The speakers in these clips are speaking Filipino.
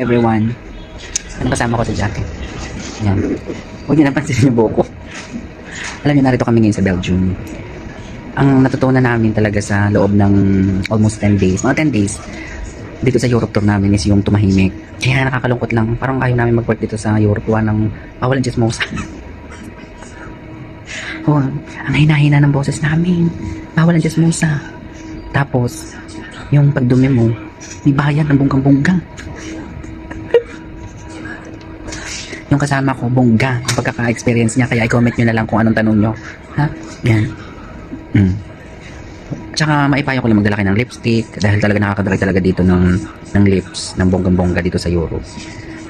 everyone. Ano kasama ko sa jacket? Yan. Huwag niyo napansin yung buko. Alam niyo, narito kami ngayon sa Belgium. Ang natutunan namin talaga sa loob ng almost 10 days, mga 10 days, dito sa Europe tour namin is yung tumahimik. Kaya nakakalungkot lang. Parang ayaw namin mag-work dito sa Europe. Gawa ng bawal ang chismosa. oh, ang hina-hina ng boses namin. Bawal ang chismosa. Tapos, yung pagdumi mo, may bayad ng bunggang-bunggang. Yung kasama ko, bongga, ang pagkaka-experience niya. Kaya i-comment nyo na lang kung anong tanong nyo. Ha? Yan. Mm. Tsaka maipayo ko lang magdala kayo ng lipstick dahil talaga nakakadrag talaga dito ng, ng lips, ng bonggang-bongga dito sa Europe.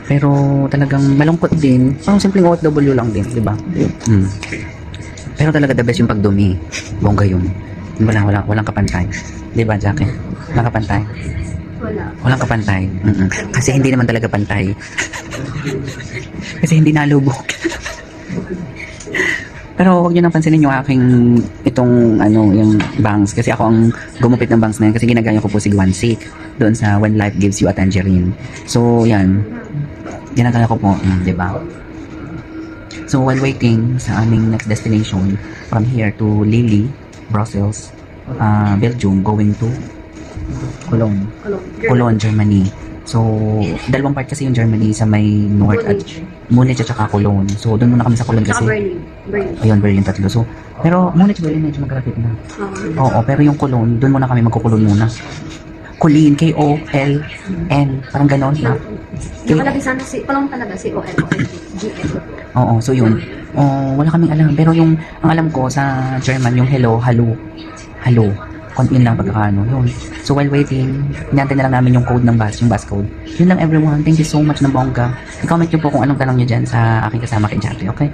Pero talagang malungkot din. Parang simpleng OFW lang din, di ba? Mm. Pero talaga the best yung pagdumi. Bongga yun. Wala, wala, walang kapantay. Di ba, Jackie? Walang kapantay. Wala. Walang kapantay. Mm-mm. Kasi hindi naman talaga pantay. Kasi hindi nalubog. Pero huwag niyo nang pansinin yung aking itong ano, yung bangs. Kasi ako ang gumupit ng bangs na yan kasi ginagaya ko po si Gwansik doon sa When Life Gives You a Tangerine. So, yan. Ginagaya ko po, mm, di ba? So, while waiting sa aming next destination from here to Lille, Brussels, uh, Belgium, going to Cologne. Cologne. Cologne, Germany. So, dalawang part kasi yung Germany sa may north at Munich at saka Cologne. So, doon muna kami sa Cologne Saka kasi. Berlin. Berlin. Ayun, Berlin tatlo. So, pero Munich, Berlin medyo magkalapit na. Ah. Oo, pero yung Cologne, doon muna kami magkukulon muna. Colleen, K-O-L-N. Parang ganon na. Nakalagay sana si, Cologne talaga, si O-L-O-N-G-N. Oo, so yun. Oh, wala kaming alam. Pero yung, ang alam ko sa German, yung hello, hello, hello. Yun lang pagkakaano, yun. So while waiting, inantay na lang namin yung code ng bus, yung bus code. Yun lang everyone. Thank you so much ng bongga. I-comment nyo po kung anong tanong nyo dyan sa aking kasama kay Jackie, okay?